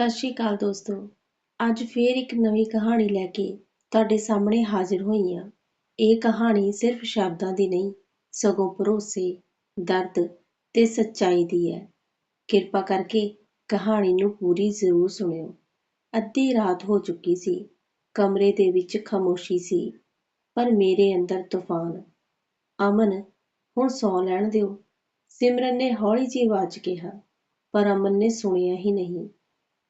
ਸਤਿ ਸ਼੍ਰੀ ਅਕਾਲ ਦੋਸਤੋ। ਅੱਜ ਫੇਰ ਇੱਕ ਨਵੀਂ ਕਹਾਣੀ ਲੈ ਕੇ ਤੁਹਾਡੇ ਸਾਹਮਣੇ ਹਾਜ਼ਰ ਹੋਈ ਹਾਂ। ਇਹ ਕਹਾਣੀ ਸਿਰਫ ਸ਼ਬਦਾਂ ਦੀ ਨਹੀਂ, ਸਗੋਂ ਭਰੋਸੇ, ਦਰਦ ਤੇ ਸੱਚਾਈ ਦੀ ਹੈ। ਕਿਰਪਾ ਕਰਕੇ ਕਹਾਣੀ ਨੂੰ ਪੂਰੀ ਜ਼ਰੂਰ ਸੁਣਿਓ। ਅੱਧੀ ਰਾਤ ਹੋ ਚੁੱਕੀ ਸੀ। ਕਮਰੇ ਦੇ ਵਿੱਚ ਖਾਮੋਸ਼ੀ ਸੀ, ਪਰ ਮੇਰੇ ਅੰਦਰ ਤੂਫਾਨ। ਅਮਨ, ਹੁਣ ਸੌ ਲੈਣ ਦਿਓ। ਸਿਮਰਨ ਨੇ ਹੌਲੀ ਜਿਹੀ ਆਵਾਜ਼ ਕਿਹਾ, ਪਰ ਅਮਨ ਨੇ ਸੁਣਿਆ ਹੀ ਨਹੀਂ।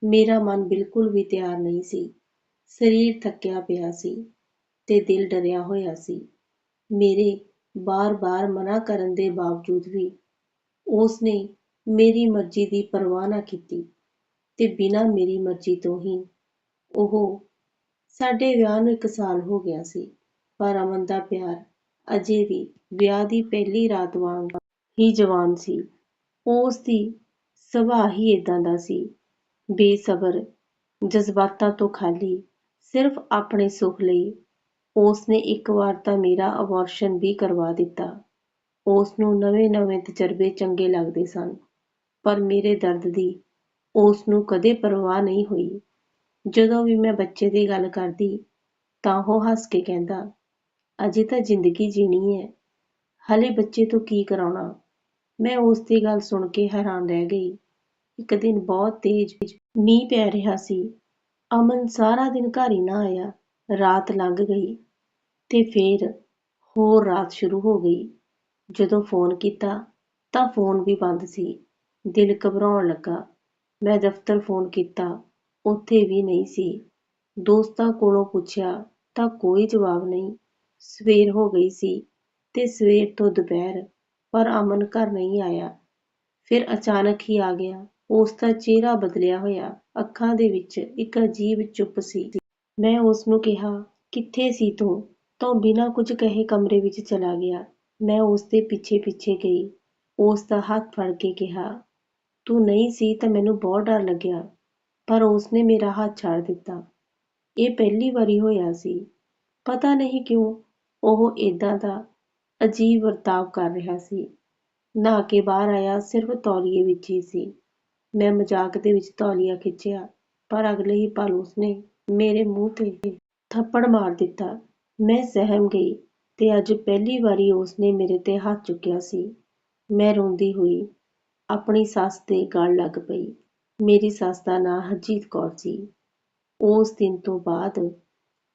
ਮੇਰਾ ਮਨ ਬਿਲਕੁਲ ਵੀ ਤਿਆਰ ਨਹੀਂ ਸੀ। ਸਰੀਰ ਥੱਕਿਆ ਪਿਆ ਸੀ ਤੇ ਦਿਲ ਡਰਿਆ ਹੋਇਆ ਸੀ। ਮੇਰੇ ਬਾਰ-ਬਾਰ ਮਨਾ ਕਰਨ ਦੇ ਬਾਵਜੂਦ ਵੀ ਉਸ ਨੇ ਮੇਰੀ ਮਰਜ਼ੀ ਦੀ ਪਰਵਾਹ ਨਾ ਕੀਤੀ ਤੇ ਬਿਨਾਂ ਮੇਰੀ ਮਰਜ਼ੀ ਤੋਂ ਹੀ ਉਹ ਸਾਡੇ ਵਿਆਹ ਨੂੰ ਇੱਕ ਸਾਲ ਹੋ ਗਿਆ ਸੀ, ਪਰ ਅਮਨ ਦਾ ਪਿਆਰ ਅਜੇ ਵੀ ਵਿਆਹ ਦੀ ਪਹਿਲੀ ਰਾਤ ਵਾਂਗ ਹੀ ਜਵਾਨ ਸੀ। ਉਸ ਦੀ ਸੁਭਾਅ ਹੀ ਇਦਾਂ ਦਾ ਸੀ ਬੇਸਬਰ, ਜਜ਼ਬਾਤਾਂ ਤੋਂ ਖਾਲੀ, ਸਿਰਫ ਆਪਣੇ ਸੁੱਖ ਲਈ ਉਸ ਨੇ ਇੱਕ ਵਾਰ ਤਾਂ ਮੇਰਾ ਅਬੋਰਸ਼ਨ ਵੀ ਕਰਵਾ ਦਿੱਤਾ। ਉਸ ਨੂੰ ਨਵੇਂ-ਨਵੇਂ ਤਜਰਬੇ ਚੰਗੇ ਲੱਗਦੇ ਸਨ, ਪਰ ਮੇਰੇ ਦਰਦ ਦੀ ਉਸ ਨੂੰ ਕਦੇ ਪਰਵਾਹ ਨਹੀਂ ਹੋਈ। ਜਦੋਂ ਵੀ ਮੈਂ ਬੱਚੇ ਦੀ ਗੱਲ ਕਰਦੀ, ਤਾਂ ਉਹ ਹੱਸ ਕੇ ਕਹਿੰਦਾ, ਅਜੇ ਤਾਂ ਜ਼ਿੰਦਗੀ ਜੀਣੀ ਹੈ, ਹਲੇ ਬੱਚੇ ਤੋਂ ਕੀ ਕਰਾਉਣਾ? ਮੈਂ ਉਸ ਦੀ ਗੱਲ ਸੁਣ ਕੇ ਹੈਰਾਨ ਰਹਿ ਗਈ। ਇੱਕ ਦਿਨ ਬਹੁਤ ਤੇਜ਼ ਮੀਂਹ ਪੈ ਰਿਹਾ ਸੀ। ਅਮਨ ਸਾਰਾ ਦਿਨ ਘਰ ਹੀ ਨਾ ਆਇਆ। ਰਾਤ ਲੰਘ ਗਈ ਤੇ ਫਿਰ ਹੋਰ ਰਾਤ ਸ਼ੁਰੂ ਹੋ ਗਈ। ਜਦੋਂ ਫੋਨ ਕੀਤਾ ਤਾਂ ਫੋਨ ਵੀ ਬੰਦ ਸੀ। ਦਿਲ ਘਬਰਾਉਣ ਲੱਗਾ। ਮੈਂ ਦਫ਼ਤਰ ਫੋਨ ਕੀਤਾ। ਉੱਥੇ ਵੀ ਨਹੀਂ ਸੀ। ਦੋਸਤਾਂ ਕੋਲੋਂ ਪੁੱਛਿਆ ਤਾਂ ਕੋਈ ਜਵਾਬ ਨਹੀਂ। ਸਵੇਰ ਹੋ ਗਈ ਸੀ ਤੇ ਸਵੇਰ ਤੋਂ ਦੁਪਹਿਰ, ਪਰ ਅਮਨ ਘਰ ਨਹੀਂ ਆਇਆ। ਫਿਰ ਅਚਾਨਕ ਹੀ ਆ ਗਿਆ। ਉਸ ਦਾ ਚਿਹਰਾ ਬਦਲਿਆ ਹੋਇਆ। ਅੱਖਾਂ ਦੇ ਵਿੱਚ ਇੱਕ ਅਜੀਬ ਚੁੱਪ ਸੀ। ਮੈਂ ਉਸਨੂੰ ਕਿਹਾ, ਕਿੱਥੇ ਸੀ ਤੂੰ? ਤਾਂ ਬਿਨਾਂ ਕੁਝ ਕਹੇ ਕਮਰੇ ਵਿੱਚ ਚਲਾ ਗਿਆ। ਮੈਂ ਉਸਦੇ ਪਿੱਛੇ ਪਿੱਛੇ ਗਈ। ਉਸਦਾ ਹੱਥ ਫੜ ਕੇ ਕਿਹਾ, ਤੂੰ ਨਹੀਂ ਸੀ ਤਾਂ ਮੈਨੂੰ ਬਹੁਤ ਡਰ ਲੱਗਿਆ, ਪਰ ਉਸਨੇ ਮੇਰਾ ਹੱਥ ਛੱਡ ਦਿੱਤਾ। ਇਹ ਪਹਿਲੀ ਵਾਰੀ ਹੋਇਆ ਸੀ। ਪਤਾ ਨਹੀਂ ਕਿਉਂ ਉਹ ਇਦਾਂ ਦਾ ਅਜੀਬ ਵਰਤਾਵ ਕਰ ਰਿਹਾ ਸੀ। ਨਹਾ ਕੇ ਬਾਹਰ ਆਇਆ, ਸਿਰਫ ਤੌਲੀਏ ਵਿੱਚ ਹੀ ਸੀ। ਮੈਂ ਮਜ਼ਾਕ ਦੇ ਵਿੱਚ ਤੌਲੀਆ ਖਿੱਚਿਆ, ਪਰ ਅਗਲੇ ਹੀ ਪਲ ਉਸਨੇ ਮੇਰੇ ਮੂੰਹ ਤੇ ਥੱਪੜ ਮਾਰ ਦਿੱਤਾ। ਮੈਂ ਸਹਿਮ ਗਈ ਤੇ ਅੱਜ ਪਹਿਲੀ ਵਾਰੀ ਉਸਨੇ ਮੇਰੇ ਤੇ ਹੱਥ ਚੁੱਕਿਆ ਸੀ। ਮੈਂ ਰੋਂਦੀ ਹੋਈ ਆਪਣੀ ਸੱਸ ਦੇ ਗਲ ਲੱਗ ਪਈ। ਮੇਰੀ ਸੱਸ ਦਾ ਨਾਂ ਹਰਜੀਤ ਕੌਰ ਸੀ। ਉਸ ਦਿਨ ਤੋਂ ਬਾਅਦ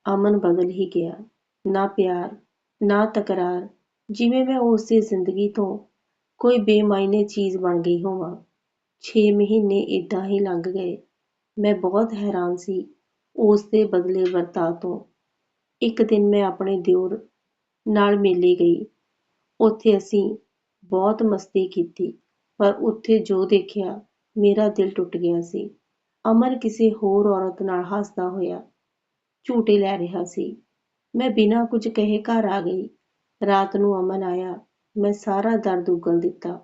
ਅਮਨ ਬਦਲ ਹੀ ਗਿਆ। ਨਾ ਪਿਆਰ, ਨਾ ਤਕਰਾਰ, ਜਿਵੇਂ ਮੈਂ ਉਸਦੀ ਜ਼ਿੰਦਗੀ ਤੋਂ ਕੋਈ ਬੇਮਾਇਨੇ ਚੀਜ਼ ਬਣ ਗਈ ਹੋਵਾਂ। ਛੇ ਮਹੀਨੇ ਏਦਾਂ ਹੀ ਲੰਘ ਗਏ। ਮੈਂ ਬਹੁਤ ਹੈਰਾਨ ਸੀ ਉਸ ਦੇ ਬਦਲੇ ਵਰਤਾਅ ਤੋਂ। ਇੱਕ ਦਿਨ ਮੈਂ ਆਪਣੇ ਦਿਓਰ ਨਾਲ ਮੇਲੇ ਗਈ। ਉੱਥੇ ਅਸੀਂ ਬਹੁਤ ਮਸਤੀ ਕੀਤੀ, ਪਰ ਉੱਥੇ ਜੋ ਦੇਖਿਆ, ਮੇਰਾ ਦਿਲ ਟੁੱਟ ਗਿਆ ਸੀ। ਅਮਰ ਕਿਸੇ ਹੋਰ ਔਰਤ ਨਾਲ ਹੱਸਦਾ ਹੋਇਆ ਝੂਟੇ ਲੈ ਰਿਹਾ ਸੀ। ਮੈਂ ਬਿਨਾਂ ਕੁਝ ਕਹੇ ਘਰ ਆ ਗਈ। ਰਾਤ ਨੂੰ ਅਮਨ ਆਇਆ। ਮੈਂ ਸਾਰਾ ਦਰਦ ਉਗਲ ਦਿੱਤਾ।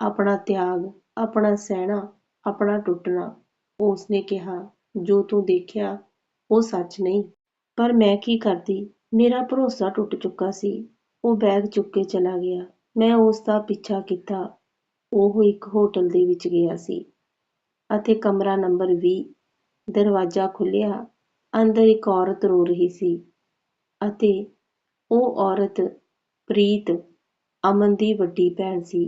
ਆਪਣਾ ਤਿਆਗ ਆਪਣਾ ਸਹਿਣਾ, ਆਪਣਾ ਟੁੱਟਣਾ ਉਸ ਨੇ ਕਿਹਾ, ਜੋ ਤੂੰ ਦੇਖਿਆ, ਉਹ ਸੱਚ ਨਹੀਂ। ਪਰ ਮੈਂ ਕੀ ਕਰਦੀ? ਮੇਰਾ ਭਰੋਸਾ ਟੁੱਟ ਚੁੱਕਾ ਸੀ। ਉਹ ਬੈਗ ਚੁੱਕ ਕੇ ਚਲਾ ਗਿਆ। ਮੈਂ ਉਸ ਦਾ ਪਿੱਛਾ ਕੀਤਾ। ਉਹ ਇੱਕ ਹੋਟਲ ਦੇ ਵਿੱਚ ਗਿਆ ਸੀ ਅਤੇ ਕਮਰਾ ਨੰਬਰ 20 ਦਰਵਾਜ਼ਾ ਖੁੱਲਿਆ ਅੰਦਰ ਇੱਕ ਔਰਤ ਰੋ ਰਹੀ ਸੀ ਅਤੇ ਉਹ ਔਰਤ, ਪ੍ਰੀਤ ਅਮਨ ਦੀ ਵੱਡੀ ਭੈਣ ਸੀ।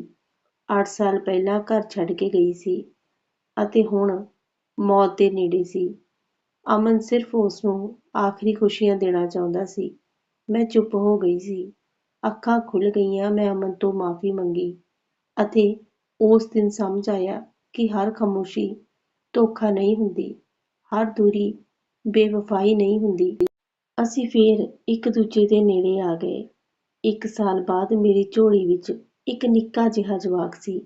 ਅੱਠ ਸਾਲ ਪਹਿਲਾਂ ਘਰ ਛੱਡ ਕੇ ਗਈ ਸੀ ਅਤੇ ਹੁਣ ਮੌਤ ਦੇ ਨੇੜੇ ਸੀ। ਅਮਨ ਸਿਰਫ ਉਸ ਨੂੰ ਆਖਰੀ ਖੁਸ਼ੀਆਂ ਦੇਣਾ ਚਾਹੁੰਦਾ ਸੀ। ਮੈਂ ਚੁੱਪ ਹੋ ਗਈ ਸੀ। ਅੱਖਾਂ ਖੁੱਲ ਗਈਆਂ, ਮੈਂ ਅਮਨ ਤੋਂ ਮਾਫੀ ਮੰਗੀ ਅਤੇ ਉਸ ਦਿਨ ਸਮਝ ਆਇਆ ਕਿ ਹਰ ਖਾਮੋਸ਼ੀ ਧੋਖਾ ਨਹੀਂ ਹੁੰਦੀ, ਹਰ ਦੂਰੀ ਬੇਵਫਾਈ ਨਹੀਂ ਹੁੰਦੀ। ਅਸੀਂ ਫੇਰ ਇੱਕ ਦੂਜੇ ਦੇ ਨੇੜੇ ਆ ਗਏ। ਇੱਕ ਸਾਲ ਬਾਅਦ ਮੇਰੀ ਝੋਲੀ ਵਿੱਚ ਇੱਕ ਨਿੱਕਾ ਜਿਹਾ ਜਵਾਕ ਸੀ।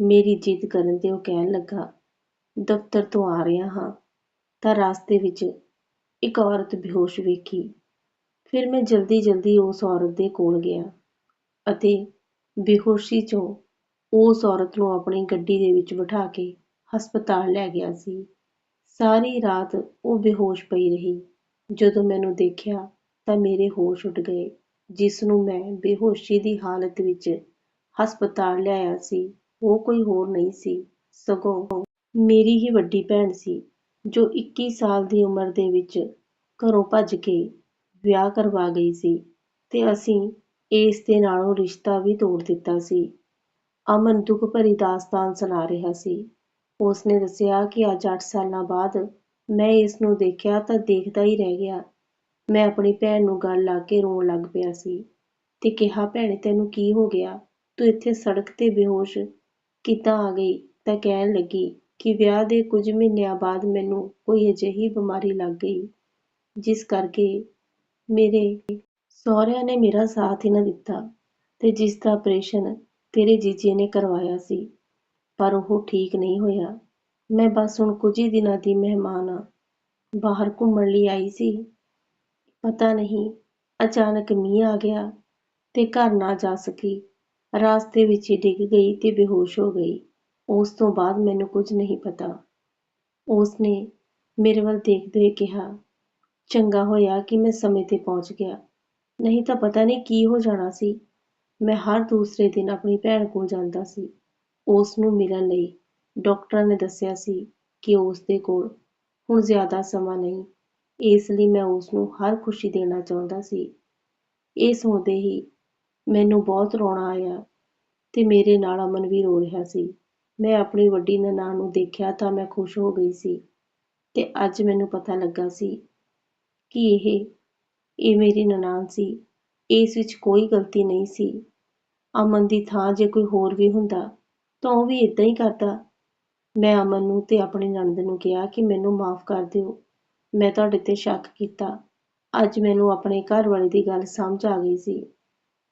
ਮੇਰੀ ਜਿੱਦ ਕਰਨ ਤੇ ਉਹ ਕਹਿਣ ਲੱਗਾ, ਦਫ਼ਤਰ ਤੋਂ ਆ ਰਿਹਾ ਹਾਂ। ਤਾਂ ਰਾਸਤੇ ਵਿੱਚ ਇੱਕ ਔਰਤ ਬੇਹੋਸ਼ ਵੇਖੀ। ਫਿਰ ਮੈਂ ਜਲਦੀ ਜਲਦੀ ਉਸ ਔਰਤ ਦੇ ਕੋਲ ਗਿਆ ਅਤੇ ਬੇਹੋਸ਼ੀ ਚੋਂ ਉਸ ਔਰਤ ਨੂੰ ਆਪਣੀ ਗੱਡੀ ਦੇ ਵਿੱਚ ਬਿਠਾ ਕੇ ਹਸਪਤਾਲ ਲੈ ਗਿਆ ਸੀ। ਸਾਰੀ ਰਾਤ ਉਹ ਬੇਹੋਸ਼ ਪਈ ਰਹੀ। ਜਦੋਂ ਮੈਨੂੰ ਦੇਖਿਆ ਤਾਂ ਮੇਰੇ ਹੋਸ਼ ਉੱਡ ਗਏ, ਜਿਸ ਨੂੰ ਮੈਂ ਬੇਹੋਸ਼ੀ ਦੀ ਹਾਲਤ ਵਿੱਚ ਹਸਪਤਾਲ ਲਿਆਇਆ ਸੀ। ਉਹ ਕੋਈ ਹੋਰ ਨਹੀਂ ਸੀ। ਸਗੋਂ ਮੇਰੀ ਹੀ ਵੱਡੀ ਭੈਣ ਸੀ, ਜੋ 21 ਸਾਲ ਦੀ ਉਮਰ ਦੇ ਵਿੱਚ ਘਰੋਂ ਭੱਜ ਕੇ ਵਿਆਹ ਕਰਵਾ ਗਈ ਸੀ ਤੇ ਅਸੀਂ ਇਸ ਦੇ ਨਾਲੋਂ ਰਿਸ਼ਤਾ ਵੀ ਤੋੜ ਦਿੱਤਾ ਸੀ। ਅਮਨ ਦੁੱਖ ਭਰੀ ਦਾਸਤਾਨ ਸੁਣਾ ਰਿਹਾ ਸੀ। ਉਸਨੇ ਦੱਸਿਆ ਕਿ ਅੱਜ 8 ਸਾਲਾਂ ਬਾਅਦ ਮੈਂ ਇਸ ਨੂੰ ਦੇਖਿਆ ਤਾਂ ਦੇਖਦਾ ਹੀ ਰਹਿ ਗਿਆ। ਮੈਂ ਆਪਣੀ ਭੈਣ ਨੂੰ ਗੱਲ ਲਾ ਕੇ ਰੋਣ ਲੱਗ ਪਿਆ ਸੀ ਤੇ ਕਿਹਾ, ਭੈਣੇ, ਤੈਨੂੰ ਕੀ ਹੋ ਗਿਆ? ਤੂੰ ਇੱਥੇ ਸੜਕ ਤੇ ਬੇਹੋਸ਼ ਕਿੱਦਾਂ ਆ ਗਈ? ਤਾਂ ਕਹਿਣ ਲੱਗੀ ਕਿ ਵਿਆਹ ਦੇ ਕੁਝ ਮਹੀਨਿਆਂ ਬਾਅਦ ਮੈਨੂੰ ਕੋਈ ਅਜਿਹੀ ਬਿਮਾਰੀ ਲੱਗ ਗਈ, ਜਿਸ ਕਰਕੇ ਮੇਰੇ ਸਹੁਰਿਆਂ ਨੇ ਮੇਰਾ ਸਾਥ ਹੀ ਨਾ ਦਿੱਤਾ ਤੇ ਜਿਸ ਦਾ ਆਪਰੇਸ਼ਨ ਤੇਰੇ ਜੀਜੇ ਨੇ ਕਰਵਾਇਆ ਸੀ, ਪਰ ਉਹ ਠੀਕ ਨਹੀਂ ਹੋਇਆ। ਮੈਂ ਬਸ ਹੁਣ ਕੁਝ ਹੀ ਦਿਨਾਂ ਦੀ ਮਹਿਮਾਨ ਆ ਬਾਹਰ ਘੁੰਮਣ ਲਈ ਆਈ ਸੀ। ਪਤਾ ਨਹੀਂ, ਅਚਾਨਕ ਮੀਂਹ ਆ ਗਿਆ ਤੇ ਘਰ ਨਾ ਜਾ ਸਕੀ। ਰਾਸਤੇ ਵਿੱਚ ਹੀ ਡਿੱਗ ਗਈ ਤੇ ਬੇਹੋਸ਼ ਹੋ ਗਈ। ਉਸ ਤੋਂ ਬਾਅਦ ਮੈਨੂੰ ਕੁਝ ਨਹੀਂ ਪਤਾ। ਉਸ ਨੇ ਮੇਰੇ ਵੱਲ ਦੇਖਦੇ ਹੋਏ ਕਿਹਾ, ਚੰਗਾ ਹੋਇਆ ਕਿ ਮੈਂ ਸਮੇਂ ਤੇ ਪਹੁੰਚ ਗਿਆ। ਨਹੀਂ ਤਾਂ ਪਤਾ ਨਹੀਂ ਕੀ ਹੋ ਜਾਣਾ ਸੀ। ਮੈਂ ਹਰ ਦੂਸਰੇ ਦਿਨ ਆਪਣੀ ਭੈਣ ਕੋਲ ਜਾਂਦਾ ਸੀ। ਉਸ ਨੂੰ ਮਿਲਣ ਲਈ ਡਾਕਟਰਾਂ ਨੇ ਦੱਸਿਆ ਸੀ ਕਿ ਉਸ ਦੇ ਕੋਲ ਹੁਣ ਜ਼ਿਆਦਾ ਸਮਾਂ ਨਹੀਂ। ਇਸ ਲਈ ਮੈਂ ਉਸ ਨੂੰ ਹਰ ਖੁਸ਼ੀ ਦੇਣਾ ਚਾਹੁੰਦਾ ਸੀ। ਇਹ ਸੁਣਦੇ ਹੀ ਮੈਨੂੰ ਬਹੁਤ ਰੋਣਾ ਆਇਆ ਤੇ ਮੇਰੇ ਨਾਲ ਅਮਨ ਵੀ ਰੋ ਰਿਹਾ ਸੀ। ਮੈਂ ਆਪਣੀ ਵੱਡੀ ਨਨਾਣ ਨੂੰ ਦੇਖਿਆ ਤਾਂ ਮੈਂ ਖੁਸ਼ ਹੋ ਗਈ ਸੀ ਤੇ ਅੱਜ ਮੈਨੂੰ ਪਤਾ ਲੱਗਾ ਸੀ ਕਿ ਇਹ ਇਹ ਮੇਰੀ ਨਨਾਣ ਸੀ। ਇਸ ਵਿੱਚ ਕੋਈ ਗਲਤੀ ਨਹੀਂ ਸੀ। ਅਮਨ ਦੀ ਥਾਂ ਜੇ ਕੋਈ ਹੋਰ ਵੀ ਹੁੰਦਾ ਤਾਂ ਉਹ ਵੀ ਇਦਾਂ ਹੀ ਕਰਦਾ। ਮੈਂ ਅਮਨ ਨੂੰ ਤੇ ਆਪਣੀ ਨਣਦ ਨੂੰ ਕਿਹਾ ਕਿ ਮੈਨੂੰ ਮਾਫ ਕਰ ਦਿਓ। ਮੈਂ ਤੁਹਾਡੇ ਤੇ ਸ਼ੱਕ ਕੀਤਾ। ਅੱਜ ਮੈਨੂੰ ਆਪਣੇ ਘਰ ਵਾਲੇ ਦੀ ਗੱਲ ਸਮਝ ਆ ਗਈ ਸੀ।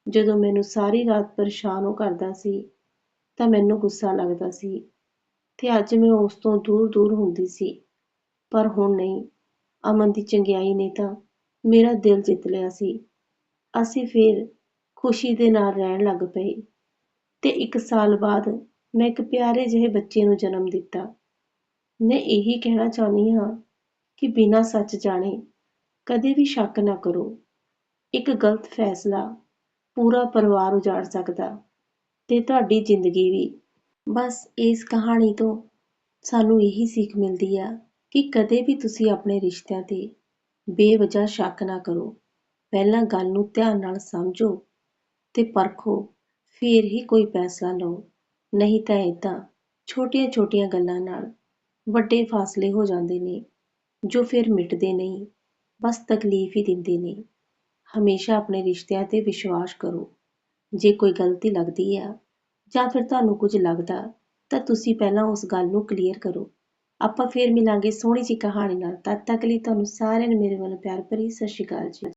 ਜਦੋਂ ਮੈਨੂੰ ਸਾਰੀ ਰਾਤ ਪਰੇਸ਼ਾਨ ਉਹ ਕਰਦਾ ਸੀ, ਤਾਂ ਮੈਨੂੰ ਗੁੱਸਾ ਲੱਗਦਾ ਸੀ ਤੇ ਅੱਜ ਮੈਂ ਉਸ ਤੋਂ ਦੂਰ ਦੂਰ ਹੁੰਦੀ ਸੀ। ਪਰ ਹੁਣ ਨਹੀਂ, ਅਮਨ ਦੀ ਚੰਗਿਆਈ ਨੇ ਤਾਂ ਮੇਰਾ ਦਿਲ ਜਿੱਤ ਲਿਆ ਸੀ। ਅਸੀਂ ਫੇਰ ਖੁਸ਼ੀ ਦੇ ਨਾਲ ਰਹਿਣ ਲੱਗ ਪਏ ਤੇ ਇੱਕ ਸਾਲ ਬਾਅਦ ਮੈਂ ਇੱਕ ਪਿਆਰੇ ਜਿਹੇ ਬੱਚੇ ਨੂੰ ਜਨਮ ਦਿੱਤਾ। ਮੈਂ ਇਹੀ ਕਹਿਣਾ ਚਾਹੁੰਦੀ ਹਾਂ ਕਿ ਬਿਨਾਂ ਸੱਚ ਜਾਣੇ ਕਦੇ ਵੀ ਸ਼ੱਕ ਨਾ ਕਰੋ। ਇੱਕ ਗਲਤ ਫੈਸਲਾ ਪੂਰਾ ਪਰਿਵਾਰ ਉਜਾੜ ਸਕਦਾ ਤੇ ਤੁਹਾਡੀ ਜ਼ਿੰਦਗੀ ਵੀ। ਬਸ ਇਸ ਕਹਾਣੀ ਤੋਂ ਸਾਨੂੰ ਇਹੀ ਸਿੱਖ ਮਿਲਦੀ ਆ ਕਿ ਕਦੇ ਵੀ ਤੁਸੀਂ ਆਪਣੇ ਰਿਸ਼ਤਿਆਂ ਤੇ ਬੇਵਜ੍ਹਾ ਸ਼ੱਕ ਨਾ ਕਰੋ। ਪਹਿਲਾਂ ਗੱਲ ਨੂੰ ਧਿਆਨ ਨਾਲ ਸਮਝੋ ਤੇ ਪਰਖੋ, ਫੇਰ ਹੀ ਕੋਈ ਫੈਸਲਾ ਲਓ। ਨਹੀਂ ਤਾਂ ਏਦਾਂ ਛੋਟੀਆਂ-ਛੋਟੀਆਂ ਗੱਲਾਂ ਨਾਲ ਵੱਡੇ ਫਾਸਲੇ ਹੋ ਜਾਂਦੇ ਨੇ, ਜੋ ਫਿਰ ਮਿਟਦੇ ਨਹੀਂ, ਬਸ ਤਕਲੀਫ ਹੀ ਦਿੰਦੇ ਨੇ। ਹਮੇਸ਼ਾ ਆਪਣੇ ਰਿਸ਼ਤਿਆਂ ਤੇ ਵਿਸ਼ਵਾਸ ਕਰੋ। ਜੇ ਕੋਈ ਗਲਤੀ ਲੱਗਦੀ ਆ ਜਾਂ ਫਿਰ ਤੁਹਾਨੂੰ ਕੁਝ ਲੱਗਦਾ, ਤਾਂ ਤੁਸੀਂ ਪਹਿਲਾਂ ਉਸ ਗੱਲ ਨੂੰ ਕਲੀਅਰ ਕਰੋ। ਆਪਾਂ ਫੇਰ ਮਿਲਾਂਗੇ ਸੋਹਣੀ ਜਿਹੀ ਕਹਾਣੀ ਨਾਲ। ਤਦ ਤੱਕ ਲਈ ਤੁਹਾਨੂੰ ਸਾਰਿਆਂ ਨੂੰ ਮੇਰੇ ਵੱਲੋਂ ਪਿਆਰ ਭਰੀ ਸਤਿ ਸ਼੍ਰੀ ਅਕਾਲ ਜੀ।